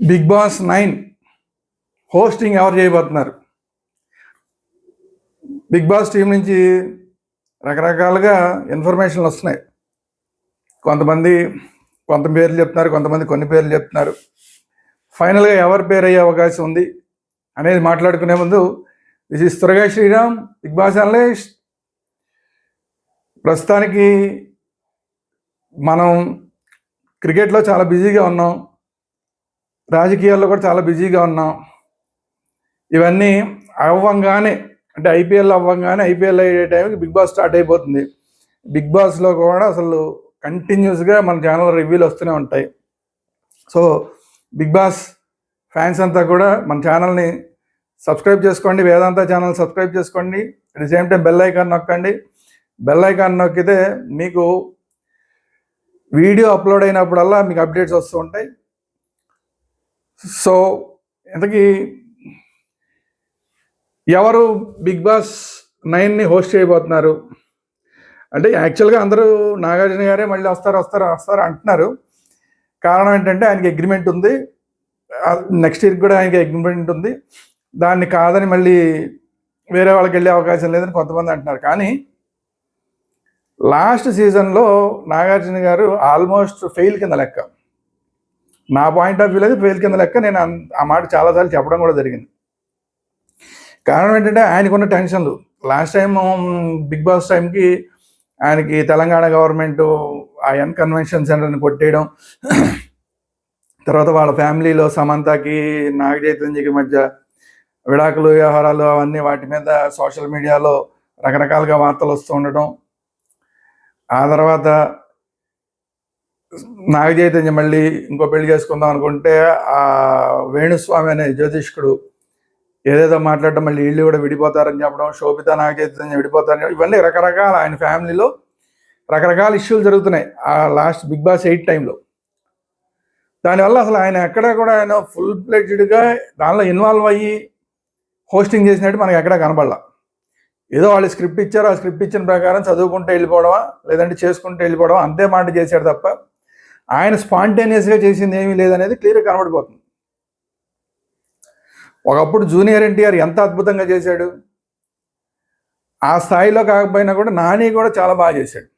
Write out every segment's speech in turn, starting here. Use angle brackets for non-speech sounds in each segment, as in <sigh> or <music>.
Big boss nine hosting ఎవరు చేయబోతున్నారు? Big boss team నుంచి రకరకాలుగా ఇన్ఫర్మేషన్లు వస్తున్నాయి. కొంతమంది కొంత పేర్లు చెప్తున్నారు కొంతమంది కొన్ని పేర్లు చెప్తున్నారు. ఫైనల్గా ఎవరి పేరు అయ్యే అవకాశం ఉంది అనేది మాట్లాడుకునే ముందు దిస్ ఇస్ త్వరగా శ్రీరామ్ బిగ్ బాస్ అనలిస్ట్ ప్రస్తుతానికి మనం క్రికెట్లో చాలా బిజీగా ఉన్నాం. రాజకీయాల్లో కూడా చాలా బిజీగా ఉన్నాం. ఇవన్నీ అవ్వంగానే అంటే ఐపీఎల్ అవ్వంగానే ఐపీఎల్ అయ్యే టైంకి బిగ్ బాస్ స్టార్ట్ అయిపోతుంది. బిగ్ బాస్లో కూడా అసలు కంటిన్యూస్గా మన ఛానల్ రివ్యూలు వస్తూనే ఉంటాయి. సో బిగ్ బాస్ ఫ్యాన్స్ అంతా కూడా మన ఛానల్ని సబ్స్క్రైబ్ చేసుకోండి వేదాంత ఛానల్ సబ్స్క్రైబ్ చేసుకోండి. At the same time bell icon నొక్కండి. బెల్ ఐకాన్ నొక్కితే మీకు వీడియో అప్లోడ్ అయినప్పుడల్లా మీకు అప్డేట్స్ వస్తూ ఉంటాయి. సో ఇంతకీ ఎవరు బిగ్ బాస్ నైన్ని హోస్ట్ చేయబోతున్నారు? అంటే యాక్చువల్గా అందరూ నాగార్జున గారే మళ్ళీ వస్తారు వస్తారు వస్తారు అంటున్నారు. కారణం ఏంటంటే ఆయనకి అగ్రిమెంట్ ఉంది. నెక్స్ట్ ఇయర్ కూడా ఆయనకి అగ్రిమెంట్ ఉంది. దాన్ని కాదని మళ్ళీ వేరే వాళ్ళకి వెళ్ళే అవకాశం లేదని కొంతమంది అంటున్నారు. కానీ లాస్ట్ సీజన్లో నాగార్జున గారు ఆల్మోస్ట్ ఫెయిల్ కింద లెక్క. నా పాయింట్ ఆఫ్ వ్యూలో అయితే ఫెయిల్ కింద లెక్క నేను ఆ మాట చాలాసార్లు చెప్పడం కూడా జరిగింది. కారణం ఏంటంటే ఆయనకున్న టెన్షన్లు. లాస్ట్ టైం బిగ్ బాస్ టైంకి ఆయనకి తెలంగాణ గవర్నమెంట్ ఆ ఎన్ కన్వెన్షన్ సెంటర్ని కొట్టేయడం. తర్వాత వాళ్ళ ఫ్యామిలీలో సమంతకి నాగ చైతన్యకి మధ్య విడాకులు వ్యవహారాలు అవన్నీ వాటి మీద సోషల్ మీడియాలో రకరకాలుగా వార్తలు వస్తూ ఉండడం ఆ తర్వాత నాగ చైతన్యం మళ్ళీ ఇంకో పెళ్ళి చేసుకుందాం అనుకుంటే ఆ వేణుస్వామి అనే జ్యోతిష్కుడు ఏదేదో మాట్లాడడం మళ్ళీ వీళ్ళు కూడా విడిపోతారని చెప్పడం శోభిత నాగ చైతన్యం విడిపోతారని ఇవన్నీ రకరకాల ఆయన ఫ్యామిలీలో రకరకాల ఇష్యూలు జరుగుతున్నాయి ఆ లాస్ట్ బిగ్ బాస్ ఎయిట్ టైంలో. దానివల్ల అసలు ఆయన ఎక్కడ కూడా ఆయన ఫుల్ ప్లెడ్జ్డ్గా దానిలో ఇన్వాల్వ్ అయ్యి హోస్టింగ్ చేసినట్టు మనకి ఎక్కడా కనబడాల. ఏదో వాళ్ళు స్క్రిప్ట్ ఇచ్చారు ఆ స్క్రిప్ట్ ఇచ్చిన ప్రకారం చదువుకుంటూ వెళ్ళిపోవడమా లేదంటే చేసుకుంటూ వెళ్ళిపోవడం అంతే మాట చేశాడు తప్ప ఆయన స్పాంటేనియస్గా చేసింది ఏమీ లేదనేది క్లియర్గా కనబడిపోతుంది. ఒకప్పుడు జూనియర్ ఎన్టీఆర్ ఎంత అద్భుతంగా చేశాడు? ఆ స్థాయిలో కాకపోయినా కూడా నాని కూడా చాలా బాగా చేశాడు.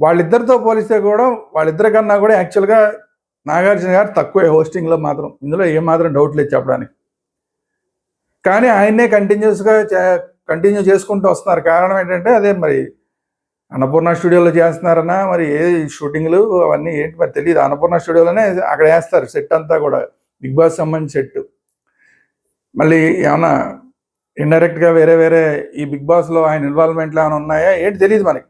వాళ్ళిద్దరితో పోలిస్తే కూడా వాళ్ళిద్దరి కన్నా కూడా యాక్చువల్గా నాగార్జున గారు తక్కువే హోస్టింగ్లో మాత్రం. ఇందులో ఏమాత్రం డౌట్ లేదు చెప్పడానికి. కానీ ఆయన్నే కంటిన్యూస్గా కంటిన్యూ చేసుకుంటూ వస్తున్నారు. కారణం ఏంటంటే అదే మరి అన్నపూర్ణ స్టూడియోలో చేస్తున్నారన్నా మరి ఏ షూటింగ్లు అవన్నీ ఏంటి మరి తెలియదు అన్నపూర్ణ స్టూడియోలోనే అక్కడ వేస్తారు సెట్ అంతా కూడా. బిగ్ బాస్ సంబంధించి సెట్. మళ్ళీ ఏమన్నా ఇండైరెక్ట్గా వేరే వేరే ఈ బిగ్ బాస్లో ఆయన ఇన్వాల్వ్మెంట్లు ఏమైనా ఉన్నాయా? ఏంటి తెలియదు మనకి.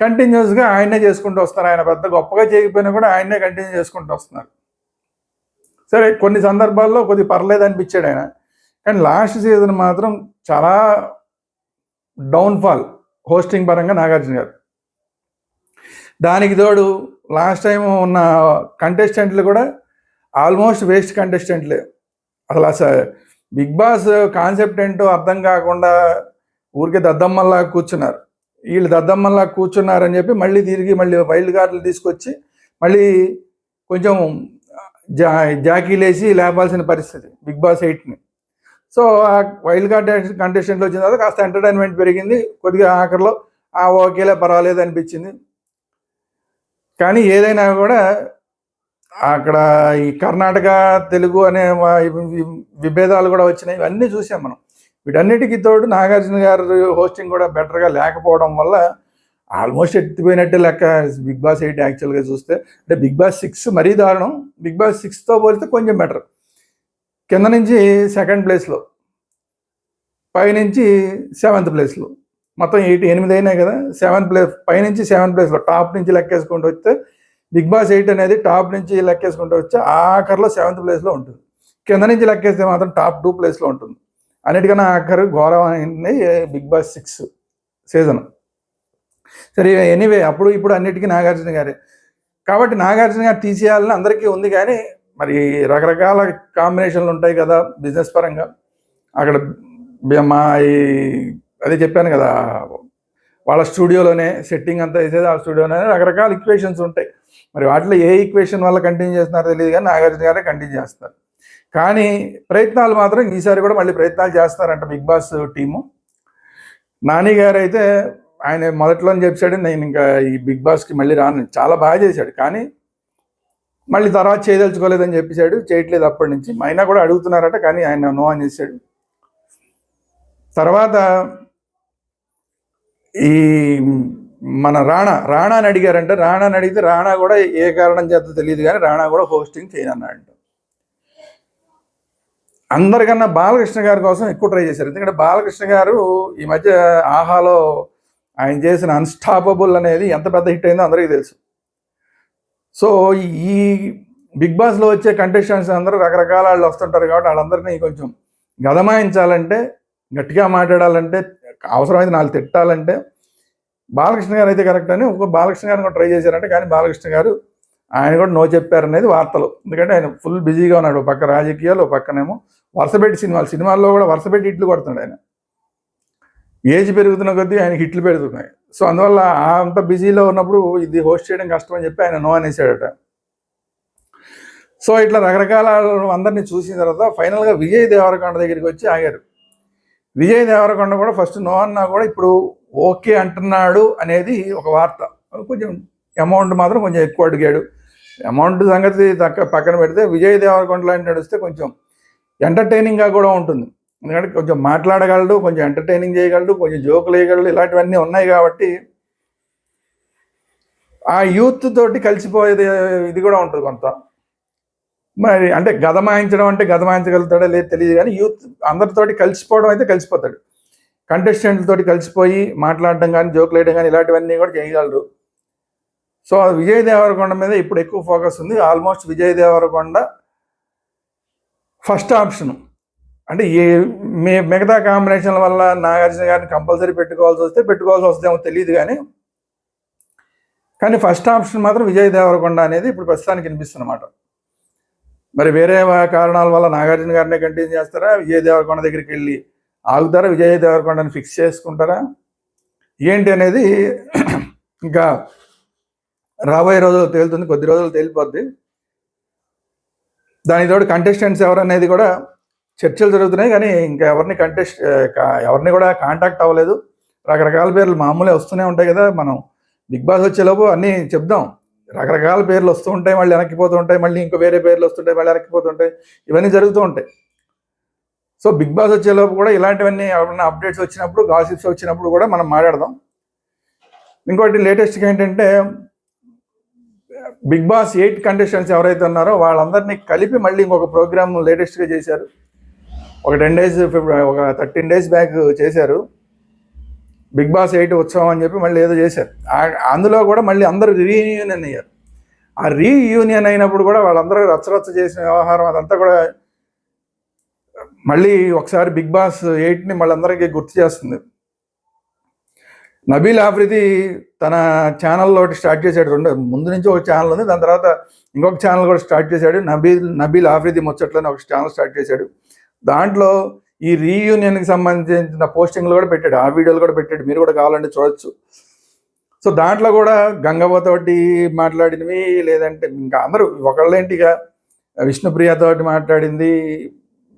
కంటిన్యూస్గా ఆయనే చేసుకుంటూ వస్తున్నారు. ఆయన పెద్ద గొప్పగా చేయకపోయినా కూడా ఆయనే కంటిన్యూ చేసుకుంటూ వస్తున్నారు. సరే కొన్ని సందర్భాల్లో కొద్ది పర్లేదు అనిపించాడు ఆయన. కానీ లాస్ట్ సీజన్ మాత్రం చాలా డౌన్ఫాల్ హోస్టింగ్ పరంగా నాగార్జున గారు. దానికి తోడు లాస్ట్ టైం ఉన్న కంటెస్టెంట్లు కూడా ఆల్మోస్ట్ వేస్ట్ కంటెస్టెంట్లే. అసలు అసలు బిగ్ బాస్ కాన్సెప్ట్ ఏంటో అర్థం కాకుండా ఊరికే దద్దమ్మల్లా కూర్చున్నారు. వీళ్ళు దద్దమ్మల్లా కూర్చున్నారని చెప్పి మళ్ళీ తిరిగి మళ్ళీ వైల్డ్ కార్డులు తీసుకొచ్చి మళ్ళీ కొంచెం జా జాకీలేసి లేపాల్సిన పరిస్థితి బిగ్ బాస్ ఎయిట్ని. సో ఆ వైల్డ్ కార్డ్ కంటెస్టెంట్లు వచ్చిన తర్వాత కాస్త ఎంటర్టైన్మెంట్ పెరిగింది. కొద్దిగా ఆఖరిలో ఆ ఓకేలే పర్వాలేదు అనిపించింది. కానీ ఏదైనా కూడా అక్కడ ఈ కర్ణాటక తెలుగు అనే విభేదాలు కూడా వచ్చినాయి. ఇవన్నీ చూసాం మనం. వీటన్నిటికీ తోడు నాగార్జున గారు హోస్టింగ్ కూడా బెటర్గా లేకపోవడం వల్ల ఆల్మోస్ట్ ఎత్తిపోయినట్టే లెక్క. బిగ్ బాస్ ఎయిట్ యాక్చువల్గా చూస్తే అంటే బిగ్ బాస్ సిక్స్ మరీ దారుణం. బిగ్ బాస్ సిక్స్తో పోలిస్తే కొంచెం బెటర్. కింద నుంచి సెకండ్ ప్లేస్లో పైనుంచి సెవెంత్ ప్లేస్లో. మొత్తం ఎయిట్ ఎనిమిది అయినాయి కదా సెవెంత్ ప్లేస్ పైనుంచి సెవెంత్ ప్లేస్లో టాప్ నుంచి లెక్కేసుకుంటూ వస్తే బిగ్ బాస్ ఎయిట్ అనేది టాప్ నుంచి లెక్కేసుకుంటూ వచ్చి ఆఖరిలో సెవెంత్ ప్లేస్లో ఉంటుంది. కింద నుంచి లెక్కేస్తే మాత్రం టాప్ టూ ప్లేస్లో ఉంటుంది. అన్నిటికన్నా ఆఖరు ఘోరమైంది బిగ్ బాస్ సిక్స్ సీజన్. సరే ఎనీవే అప్పుడు ఇప్పుడు అన్నిటికీ నాగార్జున గారే. కాబట్టి నాగార్జున గారు తీసేయాలని అందరికీ ఉంది కానీ మరి రకరకాల కాంబినేషన్లు ఉంటాయి కదా బిజినెస్ పరంగా. అక్కడ మా ఈ అదే చెప్పాను కదా వాళ్ళ స్టూడియోలోనే సెట్టింగ్ అంతా వేసేది ఆ స్టూడియోలోనే రకరకాల ఈక్వేషన్స్ ఉంటాయి. మరి వాటిలో ఏ ఈక్వేషన్ వల్ల కంటిన్యూ చేస్తున్నారో తెలియదు కానీ నాగార్జున గారే కంటిన్యూ చేస్తారు. కానీ ప్రయత్నాలు మాత్రం ఈసారి కూడా మళ్ళీ ప్రయత్నాలు చేస్తారంట బిగ్ బాస్ టీము నాని గారు అయితే ఆయన మొదట్లో చెప్పాడు నేను ఇంకా ఈ బిగ్ బాస్కి మళ్ళీ రాను. చాలా బాగా చేశాడు. కానీ మళ్ళీ తర్వాత చేయదలుచుకోలేదని చెప్పేశాడు. చేయట్లేదు అప్పటి నుంచి. అయినా కూడా అడుగుతున్నారట కానీ ఆయన నో అని చేశాడు. తర్వాత ఈ మన రాణా రాణాని అడిగారంటే. రాణాని అడిగితే రాణా కూడా ఏ కారణం చేత తెలియదు కానీ రాణా కూడా హోస్టింగ్ చేయనన్నాడు అందరికన్నా బాలకృష్ణ గారి కోసం ఎక్కువ ట్రై చేశారు. ఎందుకంటే బాలకృష్ణ గారు ఈ మధ్య ఆహాలో ఆయన చేసిన అన్స్టాపబుల్ అనేది ఎంత పెద్ద హిట్ అయిందో అందరికీ తెలుసు. సో ఈ బిగ్ బాస్లో వచ్చే కంటెస్టెంట్స్ అందరూ రకరకాల వాళ్ళు వస్తుంటారు కాబట్టి వాళ్ళందరినీ కొంచెం గదమాయించాలంటే గట్టిగా మాట్లాడాలంటే అవసరమైతే నాలుగు తిట్టాలంటే బాలకృష్ణ గారు అయితే కరెక్ట్ అని ఒక బాలకృష్ణ గారిని కూడా ట్రై చేశారంటే కానీ బాలకృష్ణ గారు ఆయన కూడా నో చెప్పారనేది వార్తలు. ఎందుకంటే ఆయన ఫుల్ బిజీగా ఉన్నాడు ఒక పక్క రాజకీయాలు ఒక పక్కనేమో వరుసపెట్టి సినిమాలు సినిమాల్లో కూడా వరుసపెట్టి ఇట్లు కొడుతున్నాడు ఆయన. ఏజ్ పెరుగుతున్న కొద్దీ ఆయన హిట్లు పెరుగుతున్నాయి సో అందువల్ల ఆ అంత బిజీలో ఉన్నప్పుడు ఇది హోస్ట్ చేయడం కష్టం అని చెప్పి ఆయన నో అనేసాడట. సో ఇట్లా రకరకాల అందరినీ చూసిన తర్వాత ఫైనల్గా విజయ్ దేవరకొండ దగ్గరికి వచ్చి ఆగారు. విజయ్ దేవరకొండ కూడా ఫస్ట్ నో అన్నా కూడా ఇప్పుడు ఓకే అంటున్నాడు అనేది ఒక వార్త. కొంచెం అమౌంట్ మాత్రం కొంచెం ఎక్కువ అడిగాడు. అమౌంట్ సంగతి తక్క పక్కన పెడితే విజయ్ దేవరకొండ లాంటి నడిస్తే కొంచెం ఎంటర్టైనింగ్గా కూడా ఉంటుంది. ఎందుకంటే కొంచెం మాట్లాడగలడు కొంచెం ఎంటర్టైనింగ్ చేయగలడు కొంచెం జోకులు వేయగలడు ఇలాంటివన్నీ ఉన్నాయి కాబట్టి ఆ యూత్ తోటి కలిసిపోయేది ఇది కూడా ఉంటుంది కొంత. మరి అంటే గదమాయించడం అంటే గదమాయించగలుగుతాడో లేదు తెలియదు కానీ యూత్ అందరితోటి కలిసిపోవడం అయితే కలిసిపోతాడు. కంటెస్టెంట్లతోటి కలిసిపోయి మాట్లాడడం కానీ జోకులు వేయడం కానీ ఇలాంటివన్నీ కూడా చేయగలరు. సో విజయ్ దేవరకొండ మీద ఇప్పుడు ఎక్కువ ఫోకస్ ఉంది. Almost Vijay Devarakonda first option అంటే ఏ మీ మిగతా కాంబినేషన్ల వల్ల నాగార్జున గారిని కంపల్సరీ పెట్టుకోవాల్సి వస్తే పెట్టుకోవాల్సి వస్తుందేమో తెలియదు కానీ కానీ ఫస్ట్ ఆప్షన్ మాత్రం విజయ్ దేవరకొండ అనేది ఇప్పుడు ప్రస్తుతానికి వినిపిస్తున్నమాట మరి వేరే కారణాల వల్ల నాగార్జున గారినే కంటిన్యూ చేస్తారా? విజయ్ దేవరకొండ దగ్గరికి వెళ్ళి ఆగుతారా? విజయ్ దేవరకొండని ఫిక్స్ చేసుకుంటారా? ఏంటి అనేది <clears throat> ఇంకా రాబోయే రోజులు తేలుతుంది కొద్ది రోజులు తేలిపోద్ది. దాని తోడు కంటెస్టెంట్స్ ఎవరనేది కూడా చర్చలు జరుగుతున్నాయి కానీ ఇంకా ఎవరిని కంటెస్ట్ ఎవరిని కూడా కాంటాక్ట్ అవ్వలేదు. రకరకాల పేర్లు మామూలే వస్తూనే ఉంటాయి కదా మనం బిగ్ బాస్ వచ్చేలోపు అన్నీ చెప్దాం. రకరకాల పేర్లు వస్తూ ఉంటాయి మళ్ళీ వెనక్కిపోతూ ఉంటాయి మళ్ళీ ఇంకో వేరే పేర్లు వస్తుంటాయి మళ్ళీ వెనక్కిపోతుంటాయి ఇవన్నీ జరుగుతూ ఉంటాయి. సో బిగ్ బాస్ వచ్చేలోపు కూడా ఇలాంటివన్నీ ఎవరైనా అప్డేట్స్ వచ్చినప్పుడు గాసిప్స్ వచ్చినప్పుడు కూడా మనం మాట్లాడదాం. ఇంకోటి లేటెస్ట్గా ఏంటంటే బిగ్ బాస్ ఎయిట్ కంటెస్టెంట్స్ ఎవరైతే ఉన్నారో వాళ్ళందరినీ కలిపి మళ్ళీ ఇంకొక ప్రోగ్రామ్ లేటెస్ట్గా చేశారు. ఒక టెన్ డేస్ ఒక థర్టీన్ డేస్ బ్యాక్ చేశారు. బిగ్ బాస్ ఎయిట్ ఉత్సవం అని చెప్పి మళ్ళీ ఏదో చేశారు. అందులో కూడా మళ్ళీ అందరూ రీయూనియన్ అయ్యారు. ఆ రీయూనియన్ అయినప్పుడు కూడా వాళ్ళందరూ రచ్చరచ్చ చేసిన వ్యవహారం అదంతా కూడా మళ్ళీ ఒకసారి బిగ్ బాస్ ఎయిట్ని మళ్ళీ అందరికీ గుర్తు చేస్తుంది. నబీల్ ఆఫ్రిది తన ఛానల్లో స్టార్ట్ చేశాడు. రెండు ముందు నుంచి ఒక ఛానల్ ఉంది దాని తర్వాత ఇంకొక ఛానల్ కూడా స్టార్ట్ చేశాడు. నబీల్ నబీల్ ఆఫ్రిది ముచ్చట్లని ఒక ఛానల్ స్టార్ట్ చేశాడు. దాంట్లో ఈ రీయూనియన్కి సంబంధించిన పోస్టింగ్లు కూడా పెట్టాడు. ఆ వీడియోలు కూడా పెట్టాడు. మీరు కూడా కావాలంటే చూడొచ్చు. సో దాంట్లో కూడా గంగవ్వతోటి మాట్లాడినవి లేదంటే ఇంకా అందరూ ఒకళ్ళేంటిగా విష్ణుప్రియతోటి మాట్లాడింది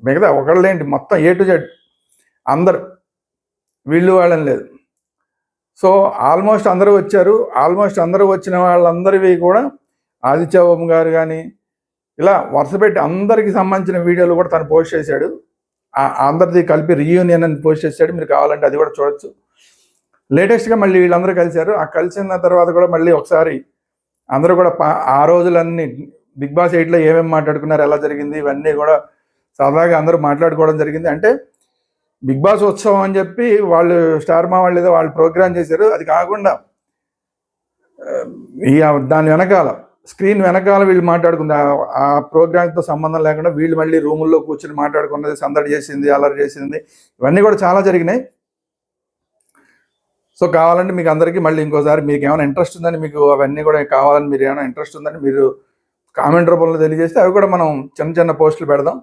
మిగతా ఒకళ్ళేంటి మొత్తం ఏ టు జెడ్ అందరు. వీళ్ళు వాళ్ళని లేదు. సో ఆల్మోస్ట్ అందరూ వచ్చారు. ఆల్మోస్ట్ అందరూ వచ్చిన వాళ్ళందరివి కూడా ఆదిత్య ఓం గారు కానీ ఇలా వరుస పెట్టి అందరికి సంబంధించిన వీడియోలు కూడా తను పోస్ట్ చేశాడు. అందరిది కలిపి రీయూనియన్ అని పోస్ట్ చేశాడు. మీరు కావాలంటే అది కూడా చూడొచ్చు. లేటెస్ట్గా మళ్ళీ వీళ్ళందరూ కలిశారు. ఆ కలిసిన తర్వాత కూడా మళ్ళీ ఒకసారి అందరూ కూడా ఆ రోజులన్నీ బిగ్ బాస్ ఎయిట్లో ఏమేమి మాట్లాడుకున్నారు ఎలా జరిగింది ఇవన్నీ కూడా సరదాగా అందరూ మాట్లాడుకోవడం జరిగింది. అంటే బిగ్ బాస్ ఉత్సవం అని చెప్పి వాళ్ళు స్టార్ మా వాళ్ళు ఏదో వాళ్ళు ప్రోగ్రామ్ చేశారు. అది కాకుండా ఈ దాని వెనకాల స్క్రీన్ వెనకాల వీళ్ళు మాట్లాడుకుంది. ఆ ప్రోగ్రామ్తో సంబంధం లేకుండా వీళ్ళు మళ్ళీ రూముల్లో కూర్చొని మాట్లాడుకున్నది సందడి చేసింది అలర్ చేసింది. ఇవన్నీ కూడా చాలా జరిగినాయి. సో కావాలంటే మీకు అందరికీ మళ్ళీ ఇంకోసారి మీకు ఏమైనా ఇంట్రెస్ట్ ఉందని మీకు అవన్నీ కూడా కావాలని మీరు ఏమైనా ఇంట్రెస్ట్ ఉందని మీరు కామెంట్ రూపంలో తెలియజేస్తే అవి కూడా మనం చిన్న చిన్న పోస్టులు పెడదాం.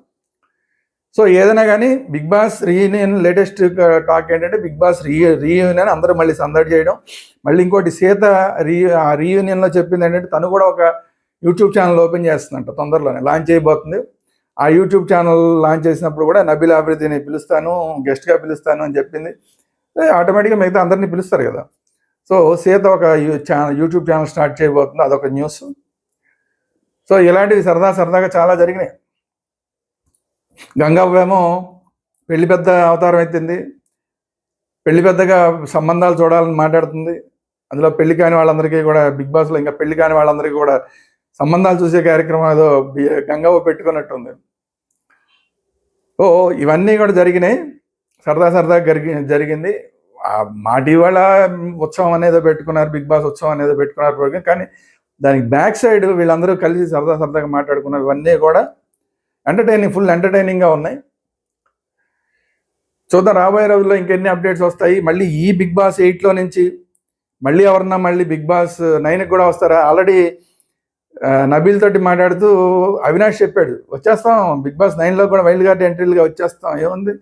సో ఏదైనా కానీ Bigg Boss reunion latest talk ఏంటంటే బిగ్ బాస్ రీ రీయూనియన్ అందరూ మళ్ళీ సందడి చేయడం. మళ్ళీ ఇంకోటి సీత రీ ఆ రీయూనియన్లో చెప్పింది ఏంటంటే తను కూడా ఒక యూట్యూబ్ ఛానల్ ఓపెన్ చేస్తుందంట తొందరలోనే లాంచ్ చేయబోతుంది. ఆ యూట్యూబ్ ఛానల్ లాంచ్ చేసినప్పుడు కూడా నబీల్ అభివృద్ధిని పిలుస్తాను గెస్ట్గా పిలుస్తాను అని చెప్పింది. ఆటోమేటిక్గా మిగతా అందరినీ పిలుస్తారు కదా. సో సీత ఒక ఛానల్ యూట్యూబ్ ఛానల్ స్టార్ట్ చేయబోతుంది అదొక న్యూస్. సో ఇలాంటివి సరదా సరదాగా చాలా జరిగినాయి. గంగవ్వేమో పెళ్ళి పెద్ద అవతారం ఎత్తింది. పెళ్ళి పెద్దగా సంబంధాలు చూడాలని మాట్లాడుతుంది. అందులో పెళ్ళి కాని వాళ్ళందరికీ కూడా బిగ్ బాస్లో ఇంకా పెళ్ళి కాని వాళ్ళందరికీ కూడా సంబంధాలు చూసే కార్యక్రమం ఏదో బి- గంగవ్వ పెట్టుకున్నట్టుంది. ఓ ఇవన్నీ కూడా జరిగినాయి. సరదా సరదా జరిగి జరిగింది. మాటి వాళ్ళ ఉత్సవం అనేది పెట్టుకున్నారు బిగ్ బాస్ ఉత్సవం అనేది పెట్టుకున్నారు కానీ దానికి బ్యాక్ సైడ్ వీళ్ళందరూ కలిసి సరదా సరదాగా మాట్లాడుకున్నారు. ఇవన్నీ కూడా ఎంటర్టైనింగ్ ఫుల్ ఎంటర్టైనింగ్గా ఉన్నాయి. చూద్దాం రాబోయే రోజుల్లో ఇంకెన్ని అప్డేట్స్ వస్తాయి. మళ్ళీ ఈ బిగ్ బాస్ ఎయిట్లో నుంచి మళ్ళీ ఎవరన్నా మళ్ళీ బిగ్ బాస్ నైన్కి కూడా వస్తారా? ఆల్రెడీ నబీల్ తోటి మాట్లాడుతూ అవినాష్ చెప్పాడు వచ్చేస్తాం బిగ్ బాస్ నైన్లో కూడా వైల్డ్ కార్డ్ ఎంట్రీలుగా వచ్చేస్తాం ఏముంది?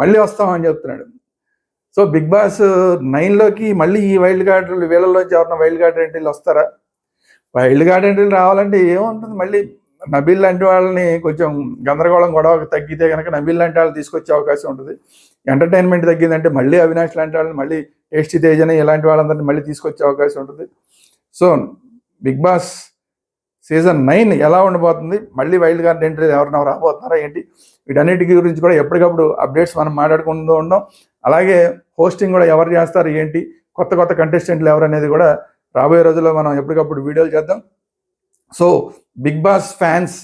మళ్ళీ వస్తాం అని చెప్తున్నాడు. సో బిగ్ బాస్ నైన్లోకి మళ్ళీ ఈ వైల్డ్ కార్డ్ వీళ్ళలోంచి ఎవరన్నా వైల్డ్ కార్డ్ ఎంట్రీలు వస్తారా? వైల్డ్ కార్డ్ ఎంట్రీలు రావాలంటే ఏముంటుంది? మళ్ళీ నబీల్ లాంటి వాళ్ళని కొంచెం గందరగోళం గొడవ తగ్గితే కనుక నబీల్ లాంటి వాళ్ళు తీసుకొచ్చే అవకాశం ఉంటుంది. ఎంటర్టైన్మెంట్ తగ్గిందంటే మళ్ళీ అవినాష్ లాంటి వాళ్ళని మళ్ళీ టేస్టీ తేజని ఇలాంటి వాళ్ళందరినీ మళ్ళీ తీసుకొచ్చే అవకాశం ఉంటుంది. So Bigg Boss season nine ఎలా ఉండబోతుంది? మళ్ళీ వైల్డ్ కార్డ్ ఎంట్రీ ఎవరైనా రాబోతున్నారా ఏంటి? వీటన్నిటి గురించి కూడా ఎప్పటికప్పుడు అప్డేట్స్ మనం మాట్లాడుకుంటూ ఉన్నాం అలాగే హోస్టింగ్ కూడా ఎవరు చేస్తారు ఏంటి? కొత్త కొత్త కంటెస్టెంట్లు ఎవరు అనేది కూడా రాబోయే రోజుల్లో మనం ఎప్పటికప్పుడు వీడియోలు చేద్దాం. So Bigg Boss fans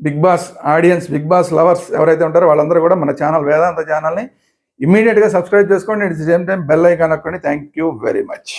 Bigg Boss audience Bigg Boss lovers ఎవరైతే ఉంటారో వాళ్ళందరూ కూడా మన ఛానల్ వేదాంత ఛానల్ని ఇమీడియట్గా సబ్స్క్రైబ్ చేసుకోండి. At the same time bell icon నొక్కండి. Thank you very much